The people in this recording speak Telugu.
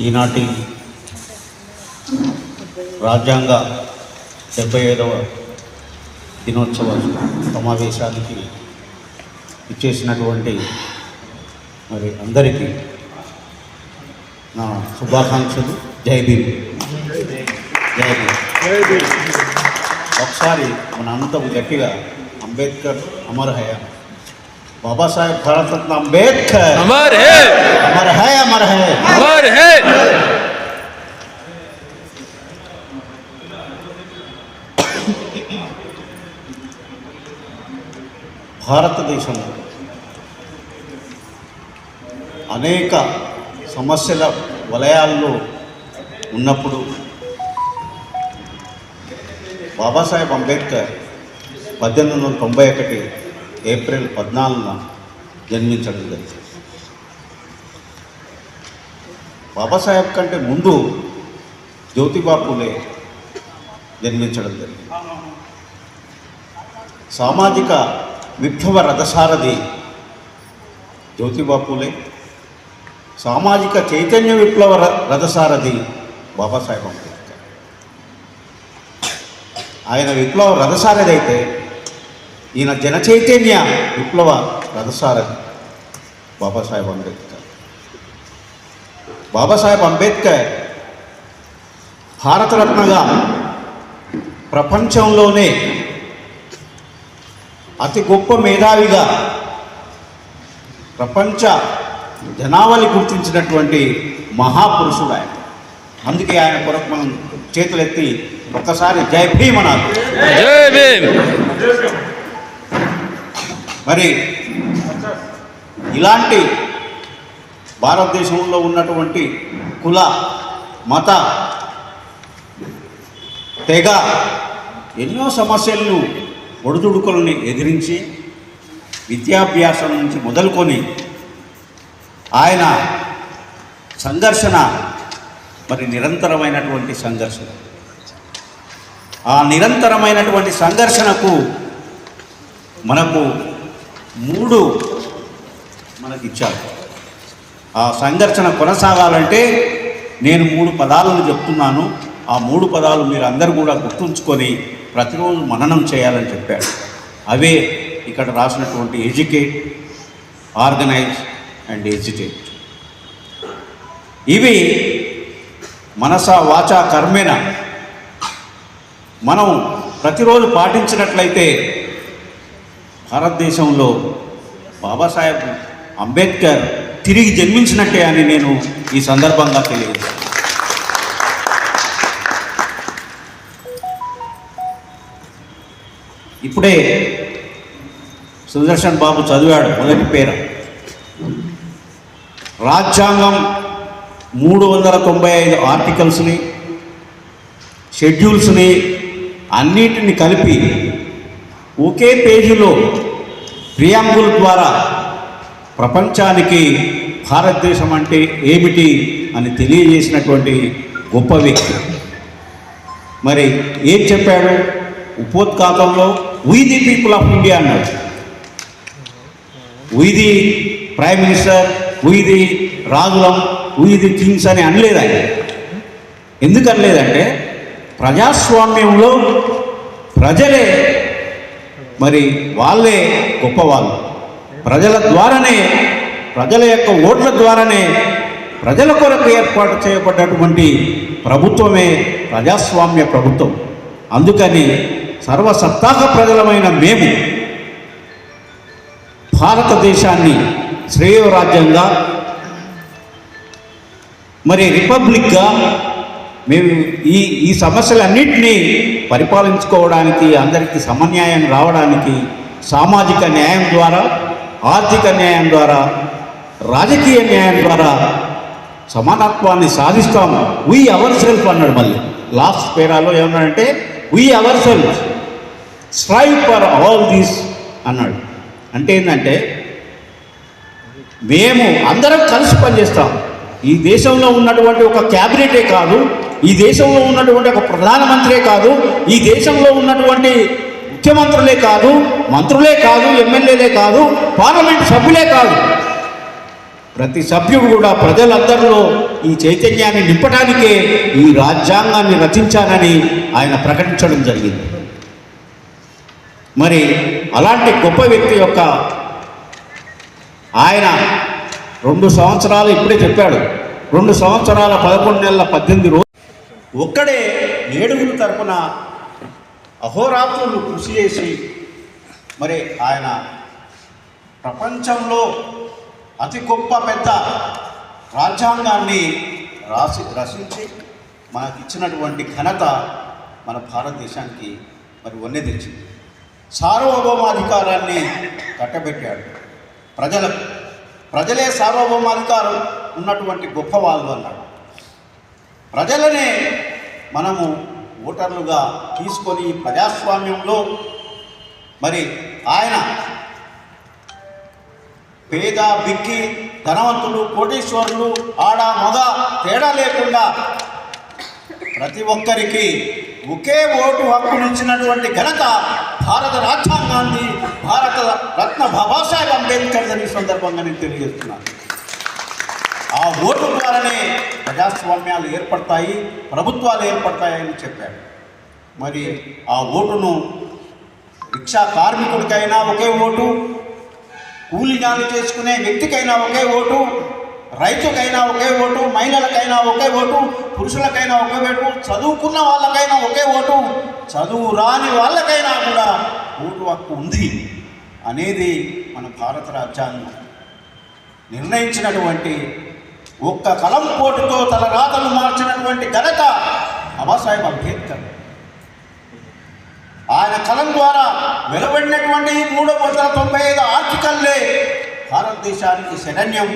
ఈనాటి రాజ్యాంగ డెబ్బై ఐదవ దినోత్సవ సమావేశానికి ఇచ్చేసినటువంటి మరి అందరికీ నా శుభాకాంక్షలు. జై భీమ్. జై భీమ్. ఒకసారి మన అంతం గట్టిగా అంబేద్కర్ అమర్హయ బాబాసాహెబ్ భారతరత్న అంబేద్కర్ अमर है అమర్ హై అమర్ హై अमर है భారతదేశంలో అనేక సమస్యల వలయాల్లో ఉన్నప్పుడు బాబాసాహెబ్ అంబేద్కర్ పద్దెనిమిది వందల తొంభై ఒకటి ఏప్రిల్ పద్నాలుగున జన్మించడం జరిగింది. బాబాసాహెబ్ కంటే ముందు జ్యోతిబా పూలే జన్మించడం జరిగింది. సామాజిక విప్లవ రథసారథి జ్యోతిబా పూలే సామాజిక చైతన్య విప్లవ ర- రథసారథి బాబాసాహెబ్ అంబేద్కర్. ఆయన విప్లవ రథసారథి అయితే ఈయన జన చైతన్య విప్లవ రథసారథి బాబాసాహెబ్ అంబేద్కర్. బాబాసాహెబ్ అంబేద్కర్ భారతరత్నగా ప్రపంచంలోనే అతి గొప్ప మేధావిగా ప్రపంచ జనాభాని గుర్తించినటువంటి మహాపురుషుడు ఆయన అందుకే ఆయన కొరకు మనం చేతులెత్తి ఒక్కసారి జై భీమ్ భీమ్. మరి ఇలాంటి భారతదేశంలో ఉన్నటువంటి కుల మత తెగ ఎన్నో సమస్యలను ఒడిదుడుకులను ఎదిరించి విద్యాభ్యాసం నుంచి మొదలుకొని ఆయన సంఘర్షణ మరి నిరంతరమైనటువంటి సంఘర్షణ. ఆ నిరంతరమైనటువంటి సంఘర్షణకు మనకు మూడు మనకి ఇచ్చారు ఆ సంఘర్షణ కొనసాగాలంటే నేను మూడు పదాలను చెప్తున్నాను. ఆ మూడు పదాలు మీరు అందరూ కూడా గుర్తుంచుకొని ప్రతిరోజు మననం చేయాలని చెప్పాడు. అవే ఇక్కడ రాసినటువంటి ఎడ్యుకేట్ ఆర్గనైజ్ అండ్ ఎడ్యుకేట్. ఇవి మనస వాచ కర్మేణ మనం ప్రతిరోజు పాటించినట్లయితే భారతదేశంలో బాబాసాహెబ్ అంబేద్కర్ తిరిగి జన్మించినట్టే అని నేను ఈ సందర్భంగా తెలియజేస్తాను. ఇప్పుడే సుదర్శన్ బాబు చదివాడు మొదటి పేర. రాజ్యాంగం మూడు వందల తొంభై ఐదు ఆర్టికల్స్ని షెడ్యూల్స్ని అన్నిటిని కలిపి ఒకే పేజీలో ప్రియాంబుల్ ద్వారా ప్రపంచానికి భారతదేశం అంటే ఏమిటి అని తెలియజేసినటువంటి గొప్ప వ్యక్తి. మరి ఏం చెప్పాడు? ఉపోద్ఘాతంలో we the people of India అన్నాడు. We the prime minister we the రాజులం we the kings అని అనలేదు ఆయన. ఎందుకు అనలేదంటే ప్రజాస్వామ్యంలో ప్రజలే మరి వాళ్ళే గొప్పవాళ్ళు. ప్రజల ద్వారానే ప్రజల యొక్క ఓట్ల ద్వారానే ప్రజల కొరకు ఏర్పాటు చేయబడ్డటువంటి ప్రభుత్వమే ప్రజాస్వామ్య ప్రభుత్వం. అందుకని సర్వసత్తాక ప్రజలమైన మేము భారతదేశాన్ని శ్రేయోరాజ్యంగా మరి రిపబ్లిక్గా మేము ఈ ఈ సమస్యలన్నింటినీ పరిపాలించుకోవడానికి అందరికీ సమన్యాయం రావడానికి సామాజిక న్యాయం ద్వారా ఆర్థిక న్యాయం ద్వారా రాజకీయ న్యాయం ద్వారా సమానత్వాన్ని సాధిస్తాము వీ అవర్ సెల్ఫ్ అన్నాడు మళ్ళీ. లాస్ట్ పేరాలో ఏమన్నాడంటే we our self strive for all these అన్నాడు. అంటే ఏంటంటే మేము అందరం కలిసి పనిచేస్తాం. ఈ దేశంలో ఉన్నటువంటి ఒక క్యాబినెటే కాదు ఈ దేశంలో ఉన్నటువంటి ఒక ప్రధానమంత్రే కాదు ఈ దేశంలో ఉన్నటువంటి ముఖ్యమంత్రులే కాదు మంత్రులే కాదు ఎమ్మెల్యేలే కాదు పార్లమెంట్ సభ్యులే కాదు. ప్రతి సభ్యుడు కూడా ప్రజలందరిలో ఈ చైతన్యాన్ని నింపడానికే ఈ రాజ్యాంగాన్ని రచించానని ఆయన ప్రకటించడం జరిగింది. మరి అలాంటి గొప్ప వ్యక్తి యొక్క ఆయన రెండు సంవత్సరాలు ఇప్పుడే చెప్పాడు. రెండు సంవత్సరాల పదకొండు నెలల పద్దెనిమిది రోజులు ఒక్కడే ఏడుగురు తరపున అహోరాత్రులు కృషి చేసి మరి ఆయన ప్రపంచంలో అతి గొప్ప పెద్ద రాజ్యాంగాన్ని రాసి రచించి మనకి ఇచ్చినటువంటి ఘనత మన భారతదేశానికి మరి వన్నె తెచ్చింది. సార్వభౌమాధికారాన్ని కట్టబెట్టాడు. ప్రజలకు ప్రజలే సార్వభౌమాధికారం ఉన్నటువంటి గొప్ప వాళ్ళు అన్నాడు. ప్రజలనే మనము ఓటర్లుగా తీసుకొని ప్రజాస్వామ్యంలో మరి ఆయన పేద బిక్కి ధనవంతులు కోటీశ్వరులు ఆడ మగ తేడా లేకుండా ప్రతి ఒక్కరికి ఒకే ఓటు హక్కునిచ్చినటువంటి ఘనత భారత రాజ్యాంగాన్ని భారత రత్న బాబాసాహెబ్ అంబేద్కర్ జరిగిన సందర్భంగా నేను తెలియజేస్తున్నాను. ఆ ఓటు ద్వారానే ప్రజాస్వామ్యాలు ఏర్పడతాయి ప్రభుత్వాలు ఏర్పడతాయని చెప్పాడు. మరి ఆ ఓటును రిక్షా కార్మికుడికైనా ఒకే ఓటు కూలి నాలు చేసుకునే వ్యక్తికైనా ఒకే ఓటు రైతుకైనా ఒకే ఓటు మహిళలకైనా ఒకే ఓటు పురుషులకైనా ఒకే ఓటు చదువుకున్న వాళ్ళకైనా ఒకే ఓటు చదువు రాని వాళ్ళకైనా కూడా ఓటు హక్కు ఉంది అనేది మన భారత రాజ్యాంగం నిర్ణయించినటువంటి ఒక్క కలం పోటుతో తల రాతలు మార్చినటువంటి ఘనత బాబాసాహెబ్ అంబేద్కర్. ఆయన కలం ద్వారా వెలువడినటువంటి మూడు వందల తొంభై ఐదు ఆర్టికల్లే భారతదేశానికి శరణ్యం